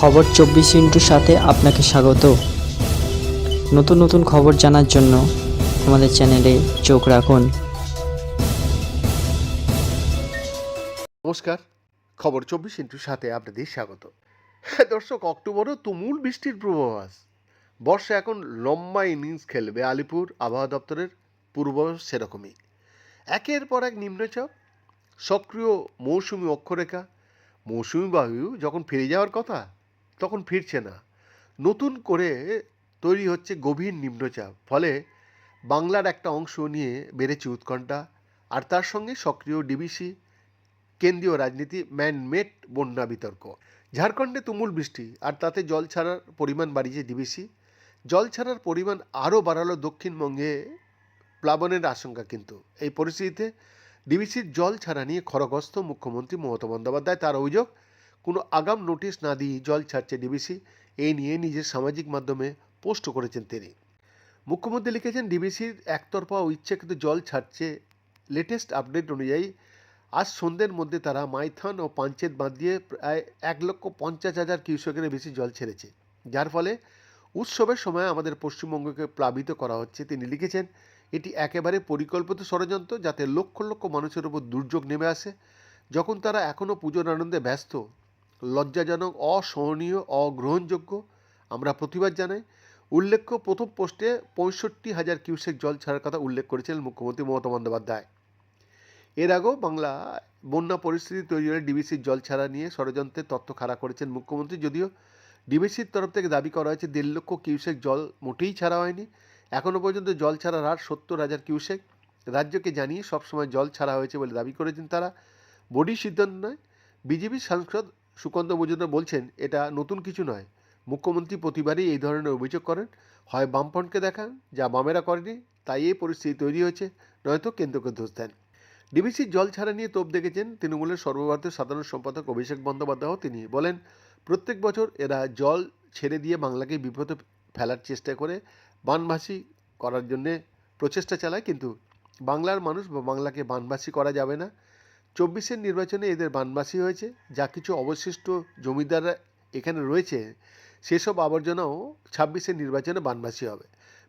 খবর চব্বিশ ইন্টুর সাথে আপনাকে স্বাগত। নতুন নতুন খবর জানার জন্য আমাদের চ্যানেলে চোখ রাখুন। নমস্কার খবর চব্বিশ ইন্টুর সাথে আপনাদের স্বাগত। হ্যাঁ, দর্শক অক্টোবরও তুমুল বৃষ্টির পূর্বাভাস। বর্ষা এখন লম্বা ইনিংস খেলবে আলিপুর আবহাওয়া দপ্তরের পূর্বাভাস সেরকমই। একের পর এক নিম্নচাপ সক্রিয় মৌসুমি অক্ষরেখা মৌসুমি বায়ু যখন ফিরে যাওয়ার কথা তখন ফিরছে না। নতুন করে তৈরি হচ্ছে গভীর নিম্নচাপ। ফলে বাংলার একটা অংশ নিয়ে বেড়েছে উৎকণ্ঠা। আর তার সঙ্গে সক্রিয় ডিবিসি, কেন্দ্রীয় রাজনীতি, ম্যানমেড বন্যা বিতর্ক। ঝাড়খণ্ডে তুমুল বৃষ্টি আর তাতে জল ছাড়ার পরিমাণ বাড়িয়েছে ডিবিসি। জল ছাড়ার পরিমাণ আরও বাড়ালো দক্ষিণবঙ্গে প্লাবনের আশঙ্কা কিন্তু। এই পরিস্থিতিতে ডিবিসির জল ছাড়া নিয়ে খড়গস্ত মুখ্যমন্ত্রী মমতা বন্দ্যোপাধ্যায় তার অভিযোগ কোনো আগাম নোটিশ না দিয়ে জল ছাড়ছে ডিবিসি। এই নিয়ে নিজের সামাজিক মাধ্যমে পোস্ট করেছেন তিনি। মুখ্যমন্ত্রী লিখেছেন, ডিবিসির একতরফা ও ইচ্ছাকৃত জল ছাড়ছে। লেটেস্ট আপডেট অনুযায়ী, আজ সন্ধ্যের মধ্যে তারা মাইথন ও পাঞ্চেত বাঁধ দিয়ে প্রায় এক লক্ষ পঞ্চাশ হাজার কিউসেকের বেশি জল ছেড়েছে। যার ফলে উৎসবের সময় আমাদের পশ্চিমবঙ্গকে প্লাবিত করা হচ্ছে। তিনি লিখেছেন, এটি একেবারে পরিকল্পিত ষড়যন্ত্র যাতে লক্ষ লক্ষ মানুষের উপর দুর্যোগ নেমে আসে। যখন তারা এখনও পুজোর আনন্দে ব্যস্ত লজ্জাজনক, অসহনীয়, অগ্রহণযোগ্য। আমরা প্রতিবাদ জানাই। উল্লেখ্য, প্রথম পোস্টে পঁয়ষট্টি হাজার কিউসেক জল ছাড়ার কথা উল্লেখ করেছিলেন মুখ্যমন্ত্রী মমতা বন্দ্যোপাধ্যায়। এর আগেও বাংলা বন্যা পরিস্থিতি তৈরি হলে ডিবিসির জল ছাড়া নিয়ে ষড়যন্ত্রের তথ্য খাড়া করেছেন মুখ্যমন্ত্রী। যদিও ডিবিসির তরফ থেকে দাবি করা হয়েছে, দেড় লক্ষ কিউসেক জল মোটেই ছাড়া হয়নি। এখনও পর্যন্ত জল ছাড়ার হার সত্তর হাজার কিউসেক। রাজ্যকে জানিয়ে সবসময় জল ছাড়া হয়েছে বলে দাবি করেছেন তারা। বডি সিদ্ধান্ত নয়। বিজেপির সাংসদ সুকান্ত মজুমদার বলছেন, এটা নতুন কিছু নয়। মুখ্যমন্ত্রী প্রতিবারই এই ধরনের অভিযোগ করেন। হয় বামফ্রন্টকে দেখান, যা বামেরা করেনি, তাই এই পরিস্থিতি তৈরি হয়েছে। নয়তো কেন্দ্রকে দোষ দেন। ডিবিসির জল ছাড়া নিয়ে তোপ দেখেছেন তৃণমূলের সর্বভারতীয় সাধারণ সম্পাদক অভিষেক বন্দ্যোপাধ্যায়ও। তিনি বলেন, প্রত্যেক বছর এরা জল ছেড়ে দিয়ে বাংলাকে বিপদে ফেলার চেষ্টা করে, বানভাসী করার জন্যে প্রচেষ্টা চালায়। কিন্তু বাংলার মানুষ বা বাংলাকে বানভাসী করা যাবে না। চব্বিশের নির্বাচনে এদের বানবাসী হয়েছে, যা কিছু অবশিষ্ট জমিদাররা এখানে রয়েছে, সেসব আবর্জনাও ছাব্বিশের নির্বাচনে বানবাসী হবে।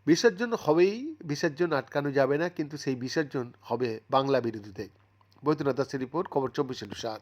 বিসর্জন হবেই, বিসর্জন আটকানো যাবে না, কিন্তু সেই বিসর্জন হবে বাংলা বিরোধীদের। বৈদ্যনাথ দাসের রিপোর্ট, খবর চব্বিশ সাত।